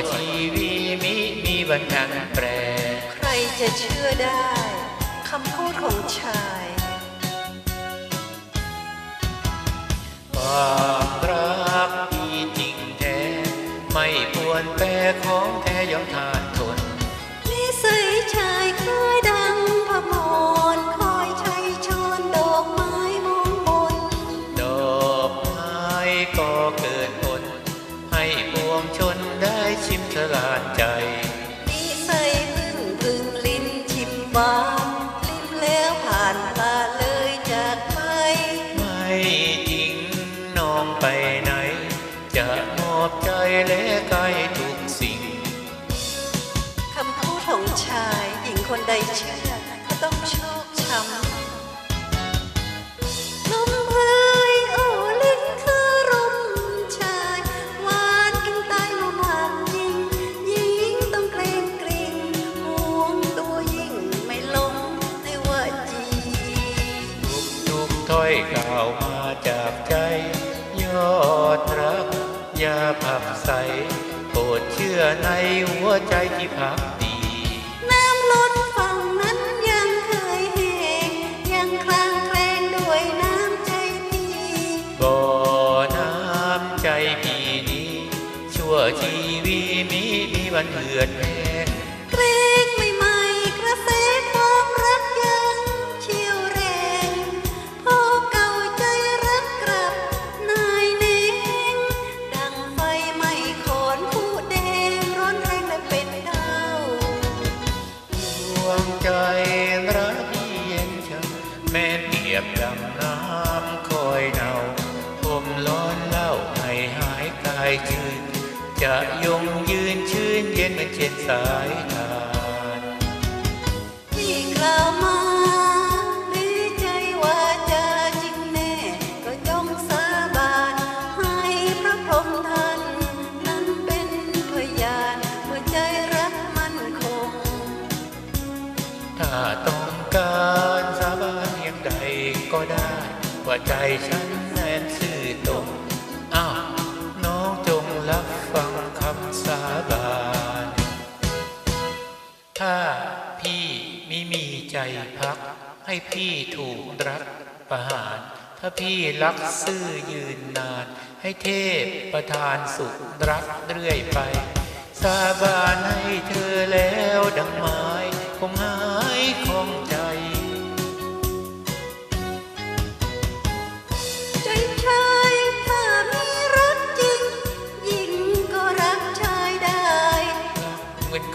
ชั่วชีวิตมิมีบรรทันแปร ใครจะเชื่อได้คำพูดของชายความรักมีจริงแท้ ไม่ปวนแปรของแท้ยอมทานทนนิสัยชายคล้ายดัาดใจนิสัยพึ่งพึ่งลิ้นชิมหวานลิ้มแล้วผ่านตาเลยจากไปไม่จริงน้องไปไหน จะมอบใจและกายทุกสิ่ง คำพูดของชายหญิงคนใดเชื่อ อยกล่าวมาจากใจ ยอดรัก อย่าผักใสโปรดเชื่อในหัวใจที่พักดี น้ำล้นฝั่งนั้นยังเคยแหงยังคลางแคลงด้วยน้ำใจพี่บ่อน้ำใจพี่นี้ ชั่วชีวิตมีมีวันเหือด เปรียบดังน้ำคอยเนาผมร้อนเล่าให้หายกายชื่นจะยงยืนชื่นเย็นเหมือนเช่นสายทานที่กล่าวมาหรือใจว่าจะจริงแน่ ก็จงสาบานให้พระพรหมท่านนั้นเป็นพยานว่าใจรักมั่นคง ถ้าต้อง ว่าใจฉันแน่นซื่อตรงอ้าวน้องจงรับฟังคำสาบานถ้าพี่ไม่มีใจพัก ให้พี่ถูกรักประหาร ถ้าพี่รักซื่อยืนนาน ให้เทพประทานสุขรักเรื่อยไป สาบาน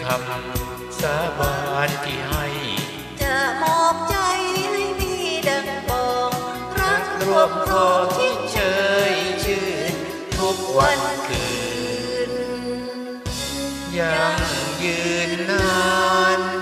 คำสาบานที่ให้ จะมอบใจให้พี่ดังบอก รักรรววมมคคออที่ที่เชยชื่น ทุกวัวันนคืคืนนยังยืนนาน